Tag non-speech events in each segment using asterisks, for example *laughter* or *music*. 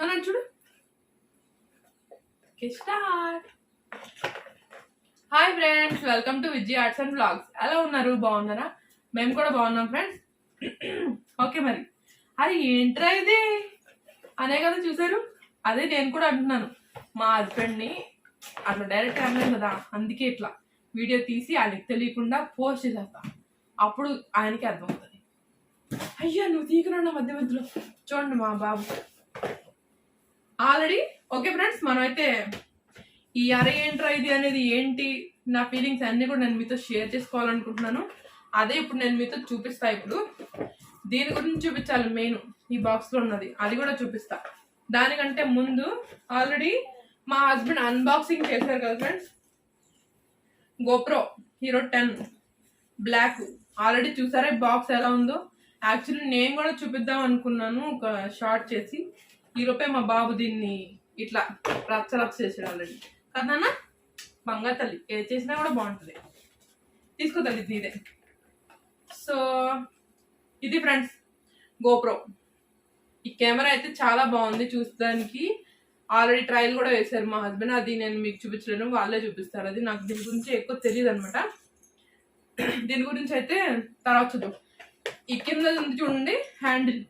అన్నాడు చూడు. Start hi friends welcome to Vijay arts and blogs ఎలా ఉన్నారు? బాగున్నారా? మేము కూడా బాగున్నాం ఫ్రెండ్స్ ఓకే *clears throat* మరి. అది ఏంట్రా ఇది? అనే కదా చూసారు అదే నేను కూడా అంటున్నాను. మా హస్బెండ్ని అట్లా డైరెక్ట్ అనలేదు కదా అందుకే ఇట్లా వీడియో తీసి ఆయనకి తెలియకుండా పోస్ట్ చేసేస్తా. అప్పుడు ఆయనకి అర్థమవుతుంది. అయ్యా నువ్వు తీకున్నా మధ్య మధ్యలో? చూడండి మా బాబు. ఆల్రెడీ ఓకే ఫ్రెండ్స్ మనమైతే ఈ అర ఏంట్రా ఇది అనేది ఏంటి? నా ఫీలింగ్స్ అన్నీ కూడా నేను మీతో షేర్ చేసుకోవాలనుకుంటున్నాను. అదే ఇప్పుడు నేను మీతో చూపిస్తా ఇప్పుడు. దీని గురించి చూపించాలి మెయిన్ ఈ బాక్స్లో ఉన్నది. అది కూడా చూపిస్తా. దానికంటే ముందు ఆల్రెడీ మా హస్బెండ్ అన్బాక్సింగ్ చేశారు కదా friends GoPro hero ten black already చూసారా బాక్స్ ఎలా ఉందో? యాక్చువల్లీ నేను కూడా చూపిద్దాం అనుకున్నాను ఒక షార్ట్ చేసి. ఈలోపే మా బాబు దీన్ని ఇట్లా రచ్చ రచ్చ చేసాడు ఆల్రెడీ కదా బంగారు తల్లి ఏ చేసినా కూడా బాగుంటుంది. తీసుకో తల్లి ఇది ఇదే. సో ఇది ఫ్రెండ్స్ గోప్రో. ఈ కెమెరా అయితే చాలా బాగుంది చూసడానికి ఆల్రెడీ ట్రయల్ కూడా వేశారు మా హస్బెండ్. అది నేను మీకు చూపించలేను వాళ్ళే చూపిస్తారు. అది నాకు దీని గురించి ఎక్కువ తెలియదు అనమాట దీని గురించి అయితే తర్వాత చూద్దాం. ఈ కింద చూడండి హ్యాండిల్.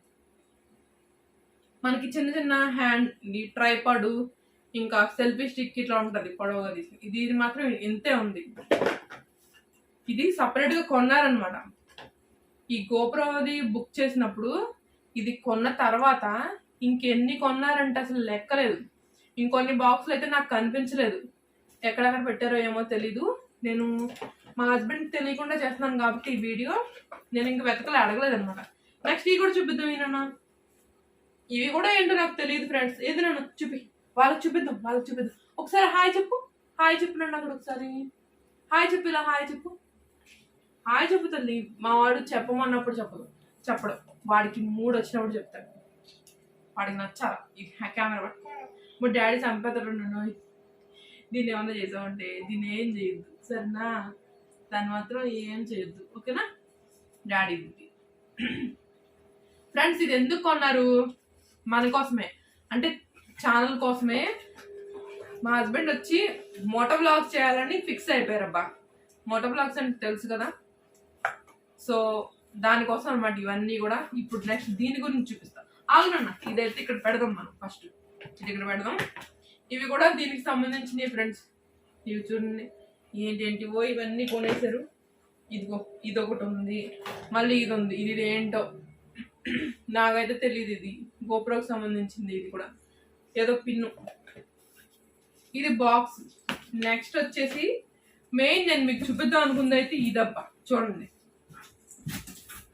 మనకి చిన్న చిన్న హ్యాండ్ ఈ ఇంకా సెల్ఫీ స్టిక్ ఇట్లా ఉంటుంది పొడవుగా తీసి. ఇది ఇది మాత్రం ఇంతే ఉంది. ఇది సపరేట్గా కొన్నారనమాట ఈ గోప్రోది బుక్ చేసినప్పుడు ఇది కొన్న తర్వాత ఇంకెన్ని కొన్నారంటే అసలు లెక్కలేదు. ఇంకొన్ని బాక్సులు అయితే నాకు కనిపించలేదు. ఎక్కడెక్కడ పెట్టారో ఏమో తెలీదు. నేను మా హస్బెండ్ తెలియకుండా చేస్తున్నాను కాబట్టి ఈ వీడియో నేను ఇంక వెతకలే అడగలేదు అనమాట నెక్స్ట్ ఈ కూడా చూపిద్దాం ఈయన ఇవి కూడా ఏంటో నాకు తెలియదు ఫ్రెండ్స్ ఏది నన్ను చూపి. వాళ్ళకి చూపిద్దాం వాళ్ళకి చూపిద్దాం. ఒకసారి హాయ్ చెప్పు. హాయ్ చెప్పు నన్ను అక్కడ ఒకసారి. హాయ్ చెప్పు ఇలా హాయ్ చెప్పు. హాయ్ చెప్పు తల్లి. మా వాడు చెప్పమన్నప్పుడు చెప్పదు. చెప్పడం. వాడికి మూడు వచ్చినప్పుడు చెప్తాడు. వాడికి నచ్చాల? ఈ కెమెరా పట్టు మా డాడీ చంపేతాడు నన్ను. దీన్ని ఏమన్నా చేసామంటే దీన్ని ఏం చేయొద్దు. సరేనా? దాన్ని మాత్రం ఏం చేయొద్దు. ఓకేనా? డాడీ ఫ్రెండ్స్ *clears throat* ఇది ఎందుకు కొన్నారు? మన కోసమే. అంటే ఛానల్ కోసమే మా హస్బెండ్ వచ్చి మోటో బ్లాగ్స్ చేయాలని ఫిక్స్ అయిపోయారబ్బా. మోటో బ్లాగ్స్ అంటే తెలుసు కదా? సో దానికోసం అనమాట ఇవన్నీ కూడా ఇప్పుడు నెక్స్ట్ దీని గురించి చూపిస్తా. ఆగునన్న ఇదైతే ఇక్కడ పెడదాం మనం ఫస్ట్ ఇది ఇక్కడ పెడదాం. ఇవి కూడా దీనికి సంబంధించినవి ఫ్రెండ్స్ ఇవి చూడండి. ఏంటేంటివో ఇవన్నీ కొనేసారు ఇదిగో ఇది ఒకటి ఉంది. మళ్ళీ ఇది ఉంది ఇది ఏంటో నాకైతే తెలియదు ఇది. గోప్రోకి సంబంధించింది ఇది కూడా. ఏదో పిన్ను. ఇది బాక్స్ నెక్స్ట్ వచ్చేసి మెయిన్ నేను మీకు చూపిద్దాం అనుకుంది అయితే ఇదబ్బా చూడండి.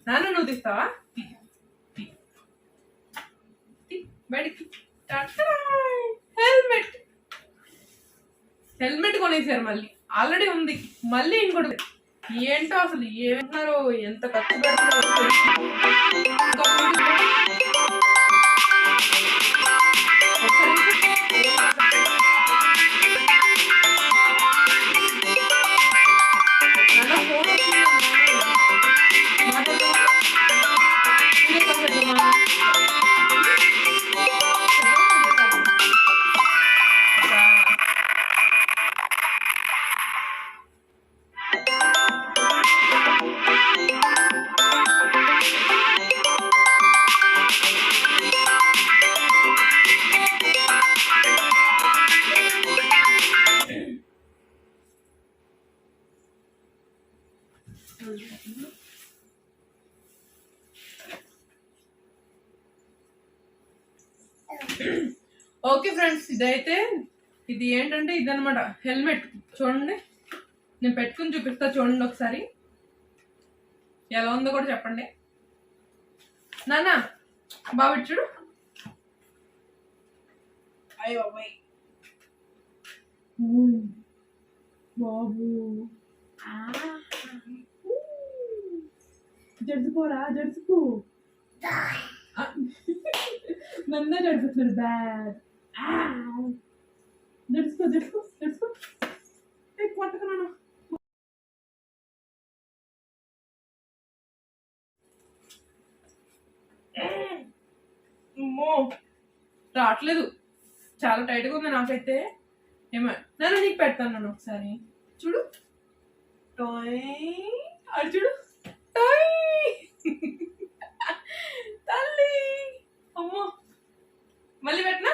నాన్న నువ్వు తీస్తావా? బయటికి హెల్మెట్ హెల్మెట్ కొనేసారు మళ్ళీ. ఆల్రెడీ ఉంది. మళ్ళీ ఇంకోటి ఏంటో అసలు ఏమంటున్నారో ఎంత ఖర్చు పెడుతున్నారో ఓకే ఫ్రెండ్స్ ఇదైతే ఇది ఏంటంటే ఇదనమాట హెల్మెట్. చూడండి. నేను పెట్టుకుని చూపిస్తా చూడండి ఒకసారి. ఎలా ఉందో కూడా చెప్పండి. నాన్న బాబు చూడు. అయ్యో బాబు. జడుచుకోరా జడుచుకో. నన్నే జడుపుతున్నారు బ్యాడ్ జడుచుకో జడుచుకో జడుచుకో. పట్టుకున్నాను అమ్మో. రావట్లేదు. చాలా టైట్గా ఉంది నాకైతే. ఏమో నన్ను నీకు పెడతాను నన్ను ఒకసారి. చూడు. టాయ్. అది చూడు. టాయ్ తల్లి అమ్మో మళ్ళీ పెట్టనా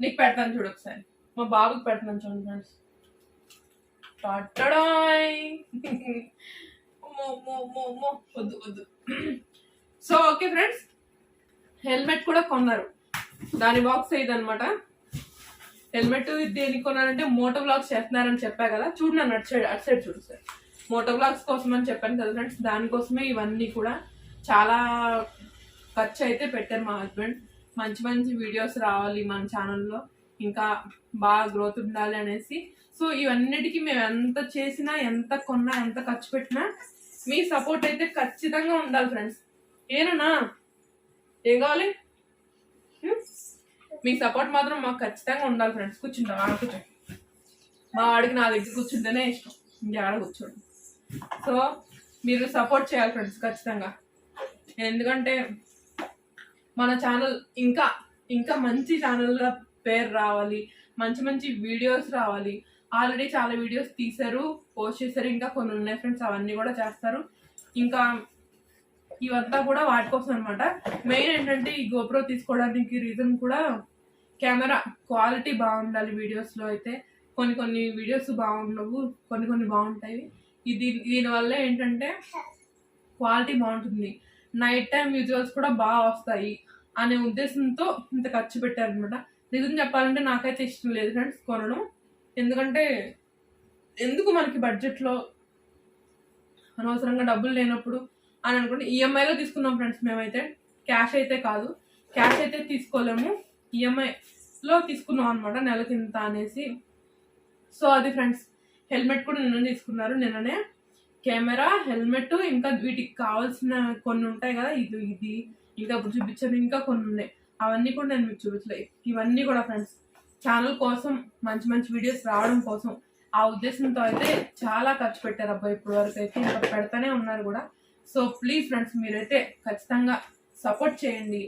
నీకు పెడతాను చూడు ఒకసారి. మా బాబుకి పెడతాను చూడండి ఫ్రెండ్స్. పట్టడాయ్. వద్దు వద్దు. So okay friends. హెల్మెట్ కూడా కొన్నారు. దాని బాక్స్ ఇది అనమాట హెల్మెట్ దేనికి కొన్నారంటే మోటో బ్లాగ్స్ చేస్తున్నారని చెప్పా కదా. చూడు నన్ను అటు సైడ్ అటు సైడ్ చూడు సార్. మోటో బ్లాగ్స్ కోసం అని చెప్పాను కదా ఫ్రెండ్స్. దానికోసమే ఇవన్నీ కూడా చాలా ఖర్చు అయితే పెట్టారు మా హస్బెండ్. మంచి మంచి వీడియోస్ రావాలి మన ఛానల్లో ఇంకా బాగా గ్రోత్ ఉండాలి అనేసి. సో ఇవన్నిటికీ మేము ఎంత చేసినా ఎంత కొన్నా ఎంత ఖర్చు పెట్టినా మీ సపోర్ట్ అయితే ఖచ్చితంగా ఉండాలి ఫ్రెండ్స్ ఏనన్నా ఏం కావాలి మీ సపోర్ట్ మాత్రం మాకు ఖచ్చితంగా ఉండాలి ఫ్రెండ్స్ కూర్చుంటాం ఆడ కూర్చో మా వాడికి నా దగ్గర కూర్చుంటేనే ఇష్టం. ఇంకేడ కూర్చోండి. సో మీరు సపోర్ట్ చేయాలి ఫ్రెండ్స్ ఖచ్చితంగా. ఎందుకంటే మన ఛానల్ ఇంకా ఇంకా మంచి ఛానల్గా పేరు రావాలి మంచి మంచి వీడియోస్ రావాలి. ఆల్రెడీ చాలా వీడియోస్ తీశారు పోస్ట్ చేశారు ఇంకా కొన్ని ఉన్నాయి ఫ్రెండ్స్ అవన్నీ కూడా చేస్తారు. ఇంకా ఇవంతా కూడా వాటి కోసం అనమాట మెయిన్ ఏంటంటే ఈ గోప్రో తీసుకోవడానికి రీజన్ కూడా కెమెరా క్వాలిటీ బాగుండాలి వీడియోస్లో అయితే. కొన్ని కొన్ని వీడియోస్ బాగుండవు కొన్ని కొన్ని బాగుంటాయి. ఇది దీనివల్ల ఏంటంటే క్వాలిటీ బాగుంటుంది. నైట్ టైం విజువల్స్ కూడా బాగా వస్తాయి అనే ఉద్దేశంతో ఇంత ఖర్చు పెట్టారనమాట నిజం చెప్పాలంటే నాకైతే ఇష్టం లేదు ఫ్రెండ్స్ కొనడం. ఎందుకంటే ఎందుకు మనకి బడ్జెట్లో అనవసరంగా డబ్బులు లేనప్పుడు అని అనుకుంటే ఈఎంఐలో తీసుకున్నాం ఫ్రెండ్స్ మేమైతే. క్యాష్ అయితే కాదు. క్యాష్ అయితే తీసుకోలేము. ఈఎంఐలో తీసుకున్నాం అనమాట నెలకి ఇంత అనేసి. సో అది ఫ్రెండ్స్ హెల్మెట్ కూడా నిన్న తీసుకున్నారు. నిన్ననే కెమెరా హెల్మెట్ ఇంకా వీటికి కావాల్సిన కొన్ని ఉంటాయి కదా ఇది ఇది ఇంకా ఇప్పుడు చూపించాను ఇంకా కొన్ని ఉన్నాయి. అవన్నీ కూడా నేను మీకు చూపించలేదు ఇవన్నీ కూడా ఫ్రెండ్స్ ఛానల్ కోసం మంచి మంచి వీడియోస్ రావడం కోసం ఆ ఉద్దేశంతో అయితే చాలా ఖర్చు పెట్టారు అబ్బాయి ఇప్పటి వరకు అయితే ఇంకా పెడతానే ఉన్నారు కూడా. సో ప్లీజ్ ఫ్రెండ్స్ మీరైతే ఖచ్చితంగా సపోర్ట్ చేయండి.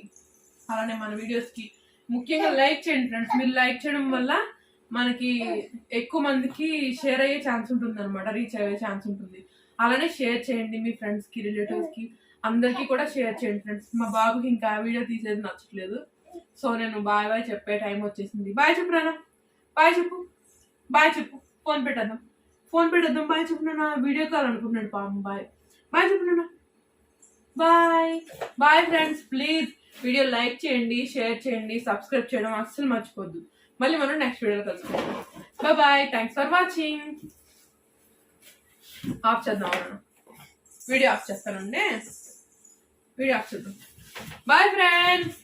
అలానే మన వీడియోస్కి ముఖ్యంగా లైక్ చేయండి ఫ్రెండ్స్ మీరు లైక్ చేయడం వల్ల మనకి ఎక్కువ మందికి షేర్ అయ్యే ఛాన్స్ ఉంటుంది అనమాట రీచ్ అయ్యే ఛాన్స్ ఉంటుంది. అలానే షేర్ చేయండి మీ ఫ్రెండ్స్కి రిలేటివ్స్కి అందరికీ కూడా షేర్ చేయండి ఫ్రెండ్స్ మా బాబుకి ఇంకా వీడియో తీసేది నచ్చట్లేదు. సో నేను బాయ్ బాయ్ చెప్పే టైం వచ్చేసింది. బాయ్ చెప్పు నాన్న. బాయ్ చెప్పు. బాయ్ చెప్పు. ఫోన్ పెట్టేద్దాం. ఫోన్ పెట్టేద్దాం. బాయ్ చెప్పు నాన్న. వీడియో కాల్ అనుకుంటున్నాడు పాపం. బాయ్ బాయ్ చెప్పు నాన్న. Bye bye friends please video like చేయండి షేర్ చేయండి సబ్స్క్రైబ్ చేయడం అస్సలు మర్చిపోద్దు. మళ్ళీ మనం నెక్స్ట్ వీడియోలో కలుసుకుందాం. Bye bye thanks for watching off చేద్దాం. వీడియో ఆఫ్ చేస్తానండి. వీడియో ఆఫ్ చేద్దాం. Bye friends.